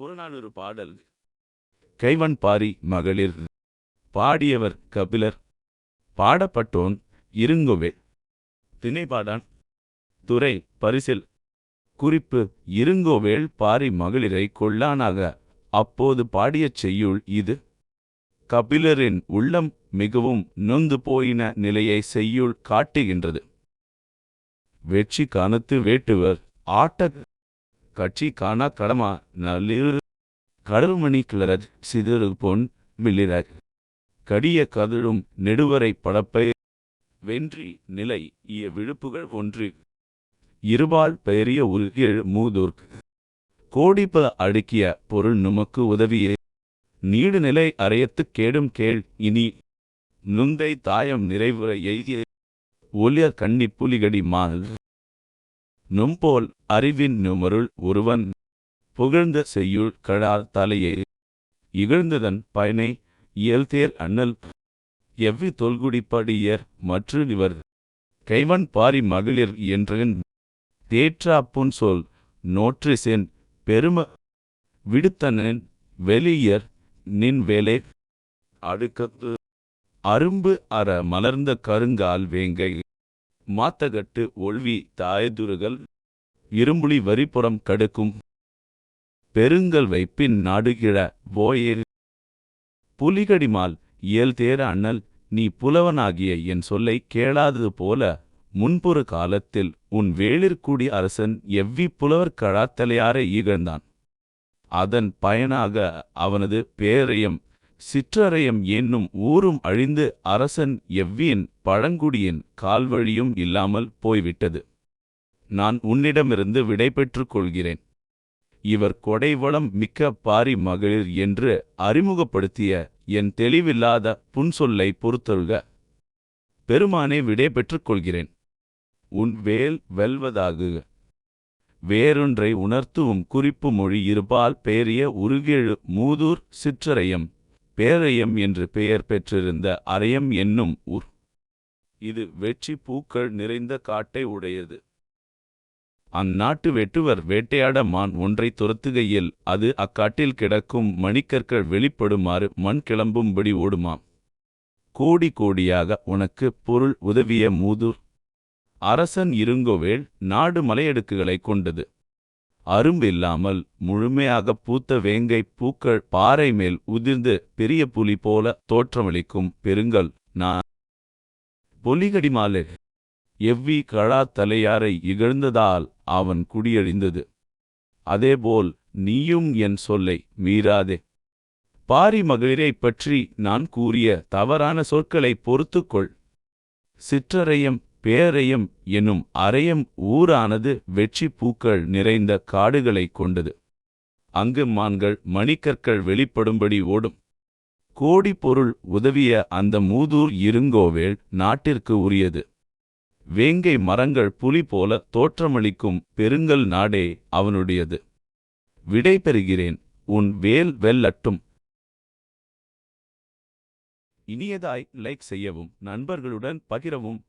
புறநானூறு பாடல். கைவன் பாரி மகளிர். பாடியவர் கபிலர். பாடப்பட்டோன் இருங்கோவே. திணைபாடான் துறை பரிசில். குறிப்பு இருங்கோவேள் பாரி மகளிரை கொள்ளானாக. அப்போது பாடிய செய்யுள் இது. கபிலரின் உள்ளம் மிகவும் நொந்து போயின நிலையை செய்யுள் காட்டுகின்றது. வெற்றி காணத்து வேட்டுவர் ஆட்ட கட்சி காணா கடமா நல்லிரு கடல்மணி கிளரத் சிதறு பொன் மிளிர. கடிய கதிழும் நெடுவரை படப்பை வென்றி நிலை இய விழுப்புகள் ஒன்று. இருபால் பெயரிய உருகிழ் மூதூர் கோடிப்ப அடுக்கிய பொருள் நுமக்கு உதவியே. நீடுநிலை அறையத்துக் கேடும் கேள் இனி. நுந்தை தாயம் நிறைவுற எய்திய. ஒலிய கண்ணி புலிகடி மால். நும்போல் அறிவின் நுமருள் ஒருவன் புகழ்ந்த செய்யுள் கழால் தலையே இகழ்ந்ததன் பயனை இயல்தேர் அண்ணல். எவ்வி தொல்குடிப்படியர் மற்று இவர் கைவன் பாரி மகளிர் என்றன். தேற்றாப்புன் சொல் நோற்றிசென் பெரும விடுத்தனன் வெளியர் நின் வேலை அடுக்கத்து அரும்பு அற மலர்ந்த கருங்கால் வேங்கை மாத்தகட்டு ஒழ்வி தாயதுருகள் இரும்புலி வரிப்புறம் கடுக்கும். பெருங்கல் வைப்பின் நாடுகிழ போயேர் புலிகடிமால் இயல் தேர அண்ணல் நீ புலவனாகிய என் சொல்லை கேளாதது போல முன்பொரு காலத்தில் உன் வேளிற்குடி அரசன் எவ்வி புலவர் கழாத்தலையாரை ஈகழ்ந்தான். அதன் பயனாக அவனது பேரையும் சிற்றறையம் என்னும் ஊரும் அழிந்து அரசன் எவ்வியின் பழங்குடியின் கால்வழியும் இல்லாமல் போய்விட்டது. நான் உன்னிடமிருந்து விடை பெற்றுக் கொள்கிறேன். இவர் கொடைவளம் மிக்க பாரி மகளிர் என்று அறிமுகப்படுத்திய என் தெளிவில்லாத புன்சொல்லை பொறுத்தருக பெருமானே விடை பெற்றுக் கொள்கிறேன். உன் வேல் வெல்வதாகுக வேறொன்றை உணர்த்துவும் குறிப்பு மொழி இருபால் பெயரிய உருகேழு மூதூர் சிற்றறையம் பேரையம் என்று பெயர் பெற்றிருந்த அரையம் என்னும் ஊர். இது வெற்றி பூக்கள் நிறைந்த காட்டை உடையது. அந்நாட்டு வெட்டுவர் வேட்டையாட மான் ஒன்றை துரத்துகையில் அது அக்காட்டில் கிடக்கும் மணிக்கற்கள் வெளிப்படுமாறு மண் கிளம்பும்படி ஓடுமாம். கோடி கோடியாக உனக்கு பொருள் உதவிய மூதூர். அரசன் இருங்கோவேள் நாடு மலையடுக்குகளை கொண்டது. அரும்பில்லாமல் முழுமையாக பூத்த வேங்கை பூக்கள் பாறை மேல் உதிர்ந்து பெரிய புலி போல தோற்றமளிக்கும் பெருங்கல். நான் பொலிகடிமாலே. எவ்வி கழா தலையாரை இகழ்ந்ததால் அவன் குடியழிந்தது. அதேபோல் நீயும் என் சொல்லை மீறாதே. பாரி மகளிரைப் பற்றி நான் கூறிய தவறான சொற்களை பொறுத்துக்கொள். சிற்றரையம் பேரையம் எனும் அரையம் ஊரானது வெற்றி பூக்கள் நிறைந்த காடுகளைக் கொண்டது. அங்கு மான்கள் மணிக்கற்கள் வெளிப்படும்படி ஓடும். கோடி பொருள் உதவிய அந்த மூதூர் இருங்கோவேள் நாட்டிற்கு உரியது. வேங்கை மரங்கள் புலி போல தோற்றமளிக்கும் பெருங்கல் நாடே அவனுடையது. விடை பெறுகிறேன் உன் வேல் வெல்லட்டும். இனியதாய் லைக் செய்யவும் நண்பர்களுடன் பகிரவும்.